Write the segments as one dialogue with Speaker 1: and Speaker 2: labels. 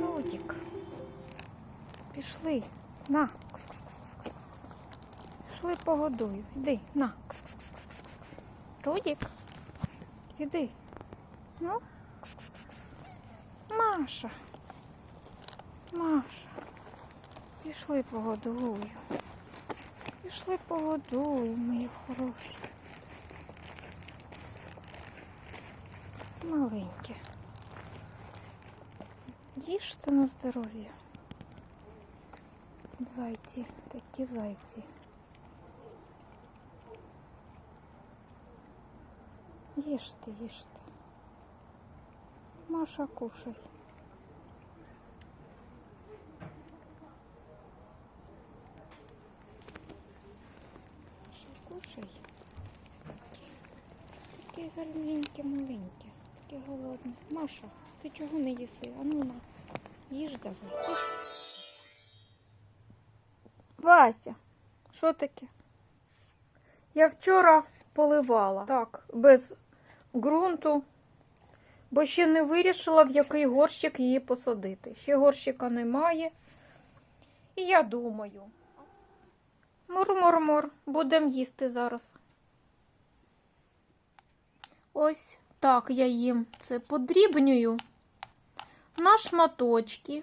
Speaker 1: Рудік. Пішли. На. Кс-кс-кс-кс-кс-кс. Пішли погодую. Іди, на. Кс-кс-кс-кс-кс. Рудік. Іди. Ну. Кс-кс-кс-кс. Маша. Маша. Пішли погодую. Пішли погодую, мої хороші. Маленькі. Їжте на здоров'я. Зайці, такі зайці. Їжте, їжте. Маша, кушай. Маша, кушай. Таке гарненьке, маленьке, Таке голодне. Маша, ти чого не їси? А ну на, їж давай. Вася, що таке? Я вчора поливала так, без ґрунту, бо ще не вирішила, в який горщик її посадити. Ще горщика немає. І я думаю. Мур-мур-мур, будемо їсти зараз. Ось так я їм це подрібнюю на шматочки.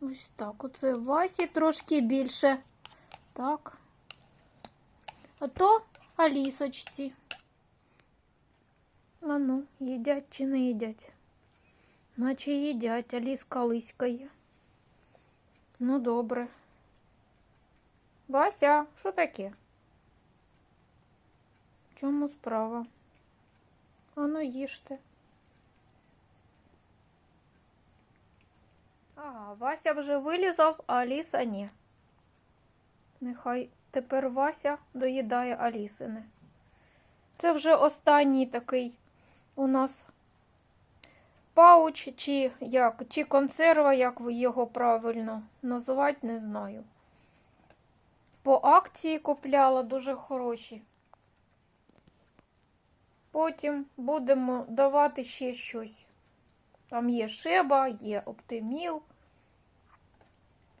Speaker 1: Ось так. Оце Васі трошки більше. Так. А то Алісочці. А ну, їдять чи не їдять? Наче їдять, Аліска лиськає. Ну, добре. Вася, що таке? В чому справа? Ану, їжте. Ага, Вася вже вилізав, а Аліса ні. Нехай тепер Вася доїдає Алісини. Це вже останній такий у нас пауч, чи як, чи консерва, як ви його правильно називати, не знаю. По акції купляла дуже хороші. Потім будемо давати ще щось. Там є шеба, є оптиміл,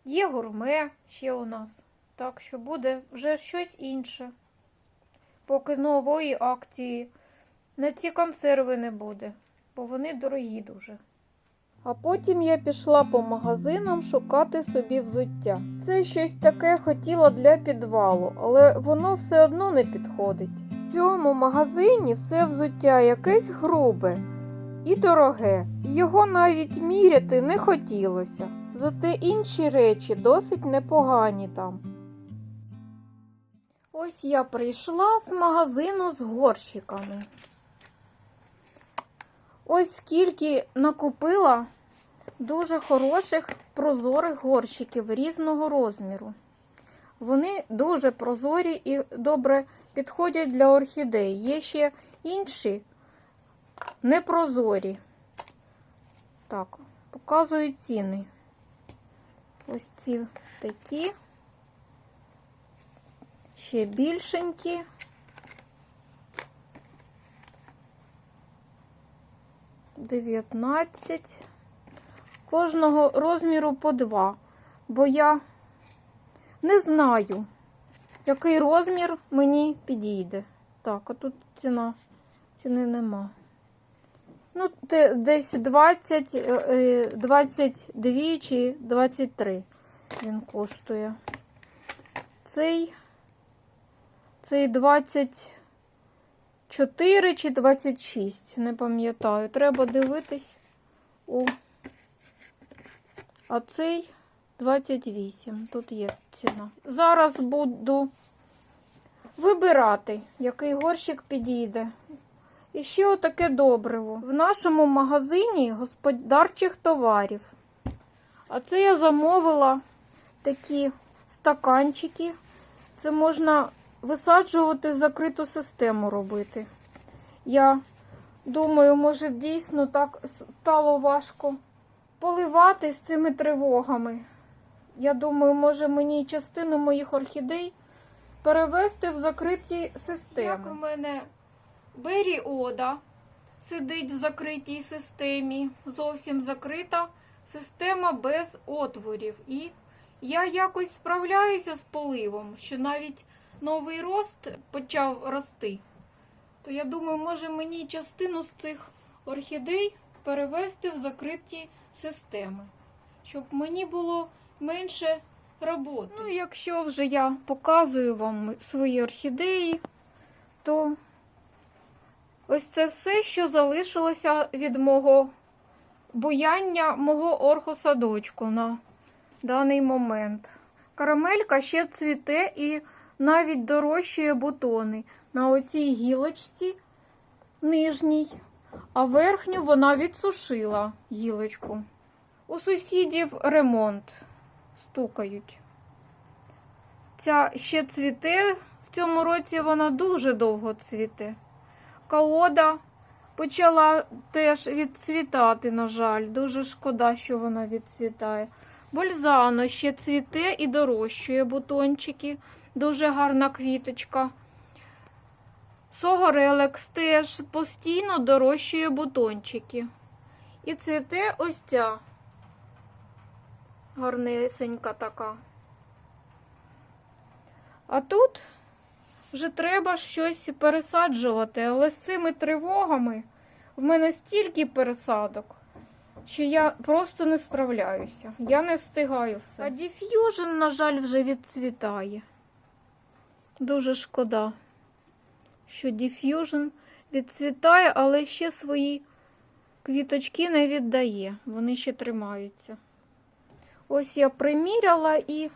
Speaker 1: є гурме ще у нас. Так що буде вже щось інше. Поки нової акції на ці консерви не буде, бо вони дорогі дуже. А потім я пішла по магазинам шукати собі взуття. Це щось таке хотіла для підвалу, але воно все одно не підходить. В цьому магазині все взуття якесь грубе і дороге, його навіть міряти не хотілося. Зате інші речі досить непогані там. Ось я прийшла з магазину з горщиками. Ось скільки накупила дуже хороших прозорих горщиків різного розміру. Вони дуже прозорі і добре підходять для орхідей. Є ще інші непрозорі. Так, показую ціни. Ось ці такі. Ще більшенькі. Дев'ятнадцять. Кожного розміру по два. Бо я не знаю, який розмір мені підійде. Так, а тут ціна, ціни нема. Ну, десь 20, е, е, 22 чи 23 він коштує. Цей, цей 24 чи 26, не пам'ятаю. Треба дивитись у. А цей 28. Тут є ціна. Зараз буду вибирати, який горщик підійде. І ще отаке добриво. В нашому магазині господарчих товарів. А це я замовила такі стаканчики. Це можна висаджувати закриту систему робити. Я думаю, може дійсно так стало важко поливати з цими тривогами. Я думаю, може мені частину моїх орхідей перевести в закриті системи.
Speaker 2: Як у мене
Speaker 1: Бері Ода сидить в закритій системі, зовсім закрита система без отворів. І я якось справляюся з поливом, що навіть новий рост почав рости. То я думаю, може мені частину з цих орхідей перевести в закриті системи, щоб мені було менше роботи. Ну, якщо вже я показую вам свої орхідеї, то ось це все, що залишилося від мого буяння мого орхосадочку на даний момент. Карамелька ще цвіте і навіть дорощує бутони на оцій гілочці нижній, а верхню вона відсушила гілочку. У сусідів ремонт стукають. Ця ще цвіте, в цьому році вона дуже довго цвіте. Каода почала теж відцвітати, на жаль. Дуже шкода, що вона відцвітає. Бальзано ще цвіте і дорощує бутончики. Дуже гарна квіточка. Согорелекс теж постійно дорощує бутончики. І цвіте ось ця гарнесенька така. А тут вже треба щось пересаджувати, але з цими тривогами в мене стільки пересадок, що я просто не справляюся. Я не встигаю все. А діф'южн, на жаль, вже відцвітає. Дуже шкода, що діф'южн відцвітає, але ще свої квіточки не віддає. Вони ще тримаються. Ось я приміряла і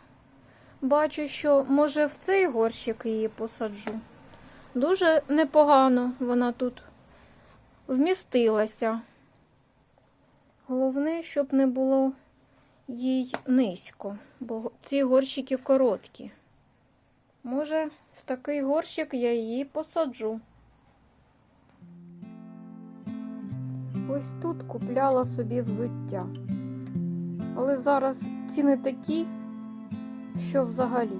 Speaker 1: бачу, що може в цей горщик її посаджу. Дуже непогано вона тут вмістилася. Головне, щоб не було їй низько, бо ці горщики короткі. Може, в такий горщик я її посаджу. Ось тут купляла собі взуття. Але зараз ціни такі, що взагалі.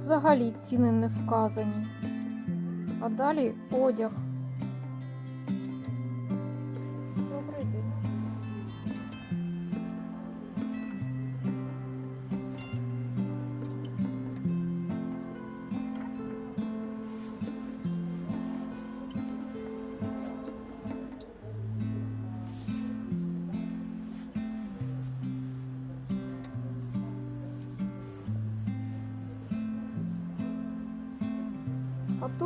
Speaker 1: взагалі ціни не вказані. А далі одяг.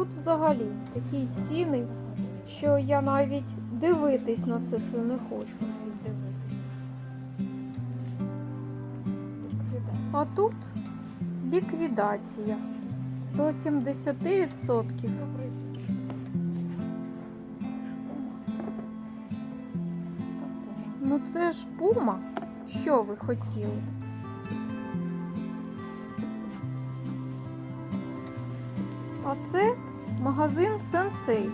Speaker 1: Тут взагалі такі ціни, що я навіть дивитись на все це не хочу. навіть дивитись. А тут ліквідація до 70%. Ну це ж пума. Що ви хотіли? А це магазин Сенсей.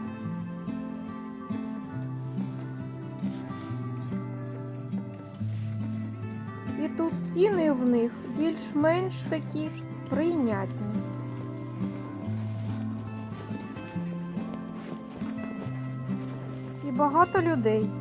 Speaker 1: І тут ціни в них більш-менш такі прийнятні. І багато людей.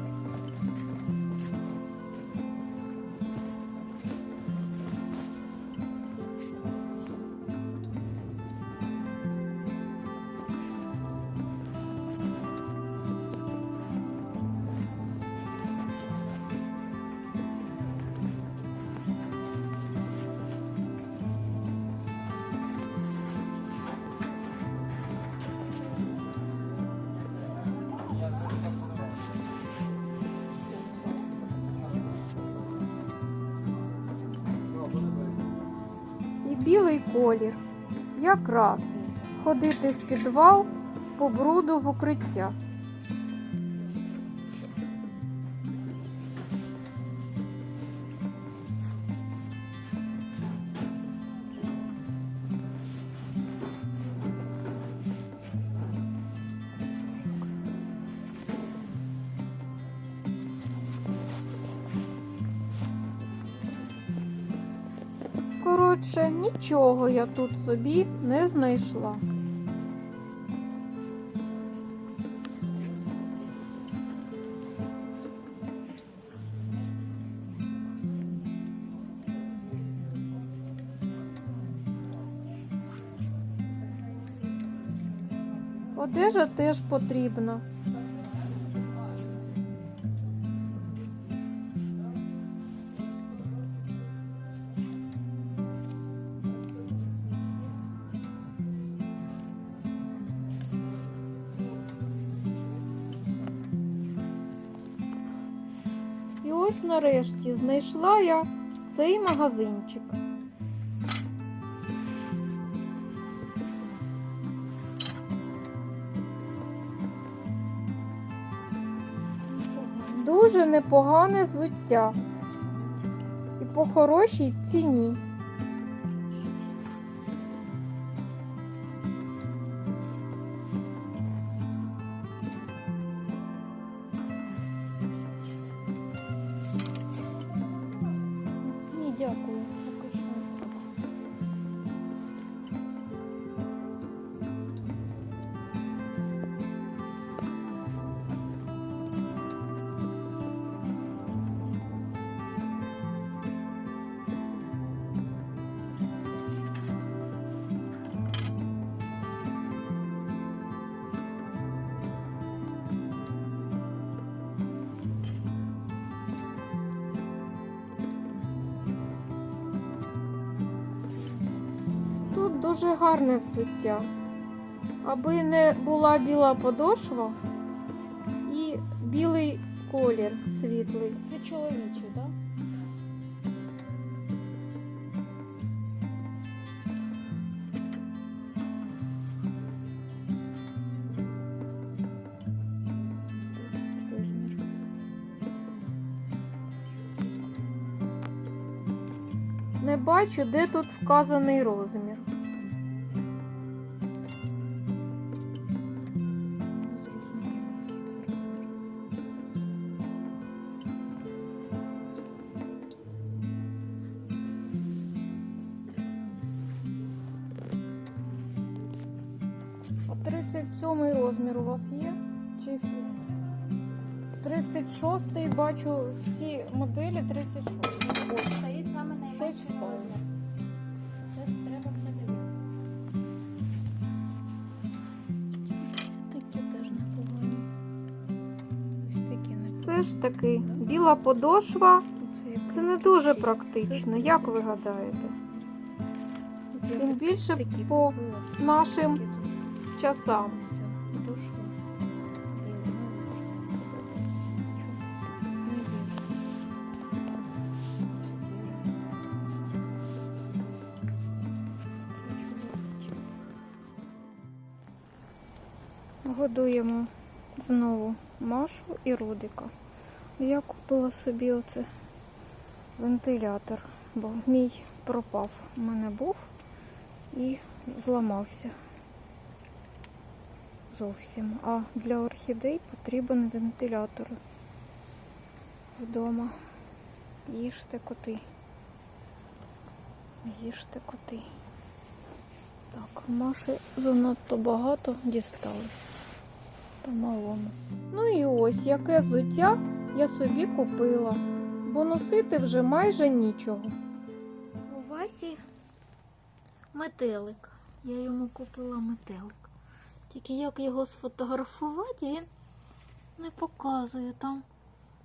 Speaker 1: Білий колір. Якраз ходити в підвал по бруду в укриття. Нічого я тут собі не знайшла. Одежа теж потрібна. Ось нарешті знайшла я цей магазинчик. Дуже непогане взуття. І по хорошій ціні. Дуже гарне взуття. Аби не була біла подошва і білий колір світлий.
Speaker 2: Це чоловічий, так?
Speaker 1: Не бачу, де тут вказаний розмір. 37 розмір у вас є? Чи 36 бачу всі моделі 36. Ось.
Speaker 2: Стоїть саме найменший розмір. Це треба все дивитися.
Speaker 1: Такі теж непогані. Ось такі непогані. Все ж таки, біла подошва це не дуже практично, як ви гадаєте? Тим більше по нашим часам. Годуємо знову Машу і Рудика. Я купила собі оце вентилятор, бо мій пропав. У мене був і зламався зовсім. А для орхідей потрібен вентилятор вдома. Їжте коти. Їжте коти. Так, Маші занадто багато дісталось. По-малому. Ну і ось яке взуття я собі купила, бо носити вже майже нічого. У Васі метелик. Я йому купила метелик. Тільки як його сфотографувати, він не показує. Там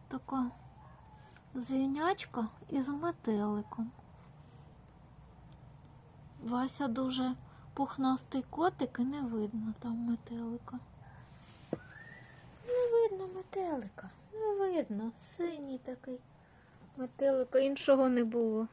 Speaker 1: така звінячка із метеликом. Вася дуже пухнастий котик і не видно там метелика. Не видно метелика, не видно. Синій такий метелика, іншого не було.